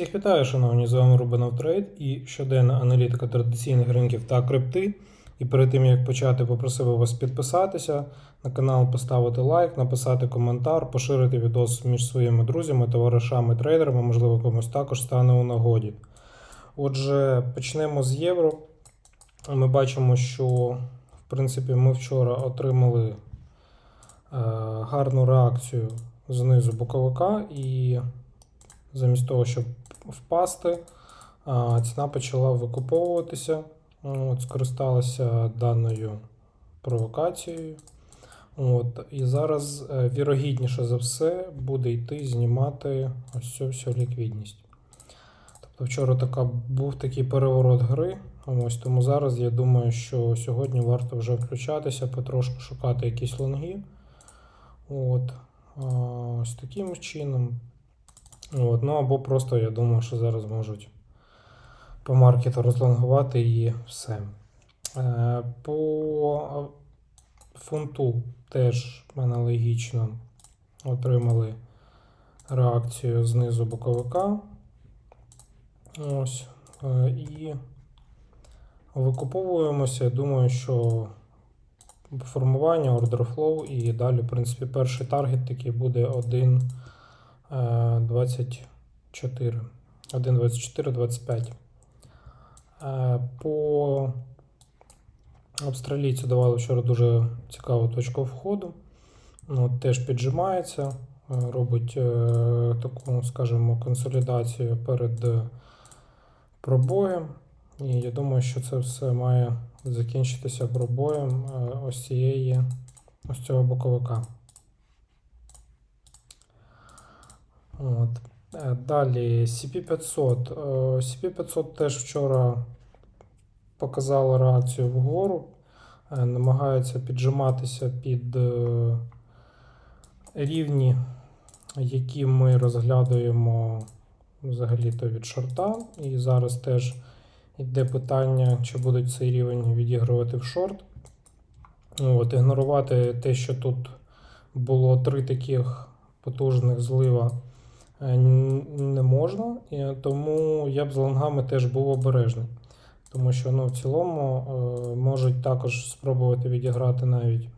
Всіх вітаю, шановні, з вами Рубанов Трейд і щоденна аналітика традиційних ринків та крипти. І перед тим як почати, попросив вас підписатися на канал, поставити лайк, написати коментар, поширити відос між своїми друзями, товаришами, трейдерами, можливо, комусь також стане у нагоді. Отже, почнемо з євро. Ми бачимо, що в принципі ми вчора отримали е, гарну реакцію знизу боковика, і замість того, щоб впасти, ціна почала викуповуватися. От, скористалася даною провокацією. От, і зараз е, вірогідніше за все буде йти знімати ось цю всю ліквідність. Тобто вчора така, був такий переворот гри. Ось тому зараз я думаю, що сьогодні варто вже включатися, потрошку шукати якісь лонги. От, ось таким чином. От, ну або просто я думаю, що зараз можуть по маркету розлонгувати і все. Е, По фунту теж аналогічно отримали реакцію знизу боковика. Ось. Е, І викуповуємося. Думаю, що формування, flow і далі, в принципі, перший таргет такий буде 1. 24. 1,24, 25. Е, По австралійцю давали вчора дуже цікаву точку входу. Ну, Теж піджимається, е, робить е, таку, скажімо, консолідацію перед пробоєм. І я думаю, що це все має закінчитися пробоєм ось цієї ось цього боковика. От. Е, Далі CP500. Е, CP500 теж вчора показала реакцію вгору, Е, намагається піджиматися під рівні, які ми розглядаємо взагалі-то від шорта. І зараз теж йде питання, чи будуть цей рівень відігрувати в шорт. От, Ігнорувати те, що тут було три таких потужних злива. Е, не можна, тому я б з лонгами теж був обережний. Тому що ну, в цілому е, можуть також спробувати відіграти навіть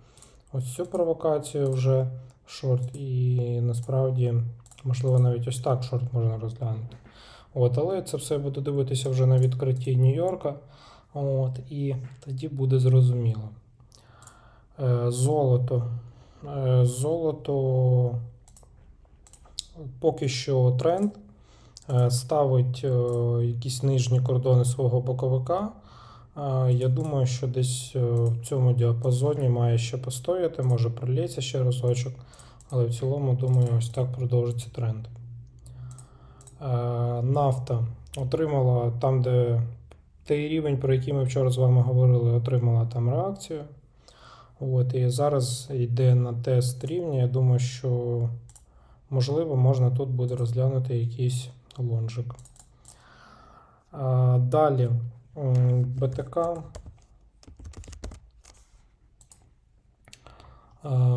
ось цю провокацію вже в шорт, і насправді, можливо, навіть ось так шорт можна розглянути. От, Але це все буду дивитися вже на відкритті Нью-Йорка. От, І тоді буде зрозуміло. Е, Золото. Золото поки що тренд е, ставить е, якісь нижні кордони свого боковика. Е, Я думаю, що десь в цьому діапазоні має ще постояти, може пролється ще разочок, але в цілому, думаю, ось так продовжиться тренд. Нафта отримала там, де той рівень, про який ми вчора з вами говорили, отримала там реакцію. От, І зараз йде на тест рівня. Я думаю, що Можливо, можна тут буде розглянути якийсь лонжик. Далі БТК.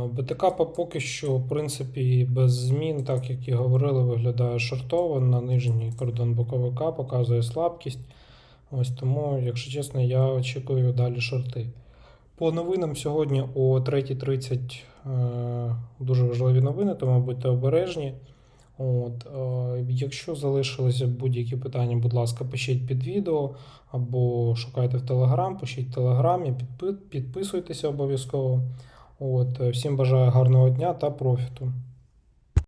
БТК поки що, в принципі, без змін, так як і говорили, виглядає шортово на нижній кордон боковика, показує слабкість. Ось тому, якщо чесно, я очікую далі шорти. По новинам сьогодні о 3.30 е, дуже важливі новини, тому будьте обережні. От, е, Якщо залишилися будь-які питання, будь ласка, пишіть під відео або шукайте в Телеграм, пишіть в Телеграмі, підписуйтеся обов'язково. От, Всім бажаю гарного дня та профіту.